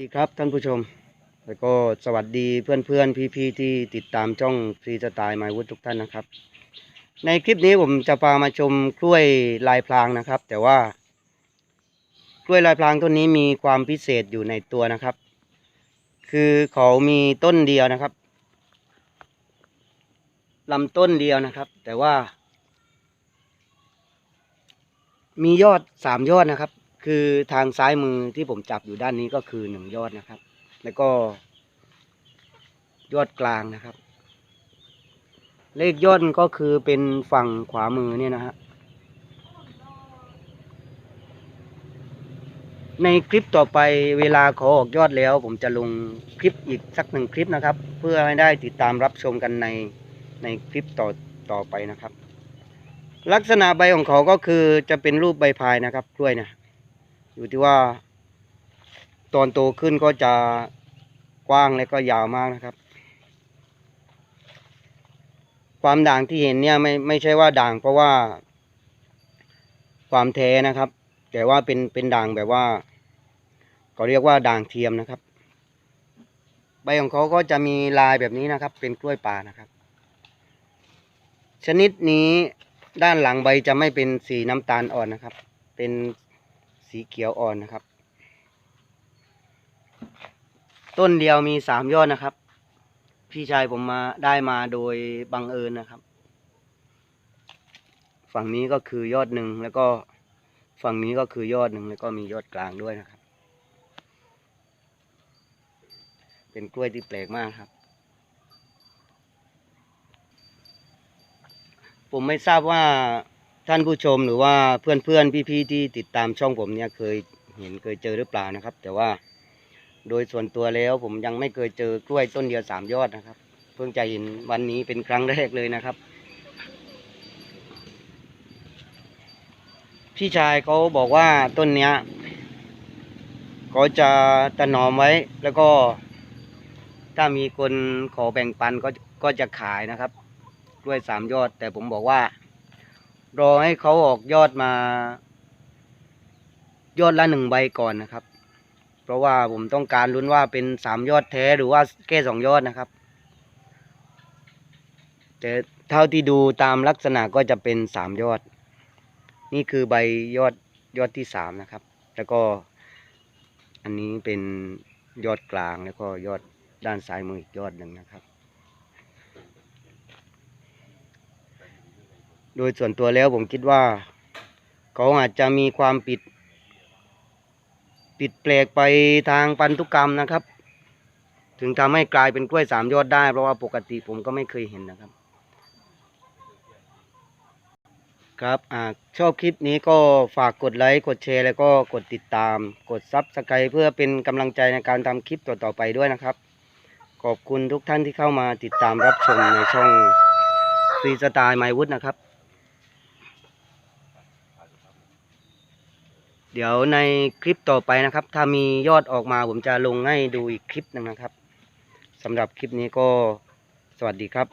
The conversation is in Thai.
ดีครับท่านผู้ชม แล้วก็สวัสดีเพื่อนเพื่อนพี่พี่ๆที่ติดตามช่องฟรีสไตล์ไมวุฒทุกท่านนะครับ ในคลิปนี้ผมจะพามาชมกล้วยลายพรางนะครับ แต่ว่ากล้วยลายพรางต้นนี้มีความพิเศษอยู่ในตัวนะครับ คือเขามีต้นเดียวนะครับลำต้นเดียวนะครับ แต่ว่า มียอดสามยอดนะครับ คือทางซ้ายมือที่ผมจับอยู่ด้านนี้ก็คือหนึ่งยอดนะครับ แล้วก็ ยอดกลางนะครับ เลขยอดก็คือเป็นฝั่งขวามือเนี่ยนะฮะในคลิปต่อไปเวลาขอออกยอดแล้ว ผมจะลงคลิปอีกสักหนึ่งคลิปนะครับ เพื่อให้ได้ติดตามรับชมกันในในคลิปต่อต่อไปนะครับ ลักษณะใบของเขาก็คือจะเป็นรูปใบพายนะครับกล้วยนะ อยู่ที่ว่า ตอนโตขึ้นก็จะกว้างและก็ยาวมากนะครับ ความด่างที่เห็นเนี่ยไม่ไม่ใช่ว่าด่างเพราะว่า ความแท้นะครับ แต่ว่าเป็นเป็นด่างแบบว่าเขาเรียกว่าด่างเทียมนะครับ ใบของเขาก็จะมีลายแบบนี้นะครับ เป็นกล้วยป่านะครับ ชนิดนี้ด้านหลังใบจะไม่เป็นสีน้ำตาลอ่อนนะครับ เป็น สีเขียวอ่อนนะครับ ต้นเดียวมีสามยอดนะครับ พี่ชายผมมาได้มาโดยบังเอิญนะครับ ฝั่งนี้ก็คือยอดหนึ่งแล้วก็ฝั่งนี้ก็คือยอดหนึ่งแล้วก็มียอดกลางด้วยนะครับ เป็นกล้วยที่แปลกมากครับ ผมไม่ทราบว่า ท่านผู้ชมหรือว่าเพื่อนเพื่อนพี่พี่ๆที่ติดตามช่องผมเนี่ยเคยเห็นเคยเจอหรือเปล่านะครับ แต่ว่าโดยส่วนตัวแล้วผมยังไม่เคยเจอกล้วยต้นเดียวสามยอดนะครับ เพิ่งจะเห็นวันนี้เป็นครั้งแรกเลยนะครับ พี่ชายเขาบอกว่าต้นเนี้ยเขาจะตะนอมไว้แล้วก็ ถ้ามีคนขอแบ่งปันก็ก็จะขายนะครับ กล้วยสามยอด แต่ผมบอกว่า รอให้เขาออกยอดมา ยอดละหนึ่งใบก่อนนะครับ เพราะว่าผมต้องการลุ้นว่าเป็นสามยอดแท้หรือว่าแค่สองยอดนะครับ แต่เท่าที่ดูตามลักษณะก็จะเป็นสามยอด นี่คือใบยอดยอดที่สามนะครับ แล้วก็อันนี้เป็นยอดกลางแล้วก็ยอดด้านซ้ายมืออีกยอดหนึ่งนะครับ โดยส่วนตัวแล้วผมคิดว่า เขาอาจจะมีความผิดผิดแปลกไปทางพันธุกรรมนะครับ ถึงทำให้กลายเป็นกล้วยสามยอดได้ เพราะว่าปกติผมก็ไม่เคยเห็นนะครับ ครับอ่าชอบคลิปนี้ก็ฝากกดไลค์กดแชร์แล้วก็กดติดตาม กดซับสไครต์เพื่อเป็นกำลังใจในการทำคลิปต่อๆไปด้วยนะครับ ขอบคุณทุกท่านที่เข้ามาติดตามรับชมในช่องฟรีสไตล์ไมวุฒนะครับ เดี๋ยวในคลิปต่อไปนะครับ ถ้ามียอดออกมาผมจะลงให้ดูอีกคลิปหนึ่งนะครับสำหรับคลิปนี้ก็สวัสดีครับ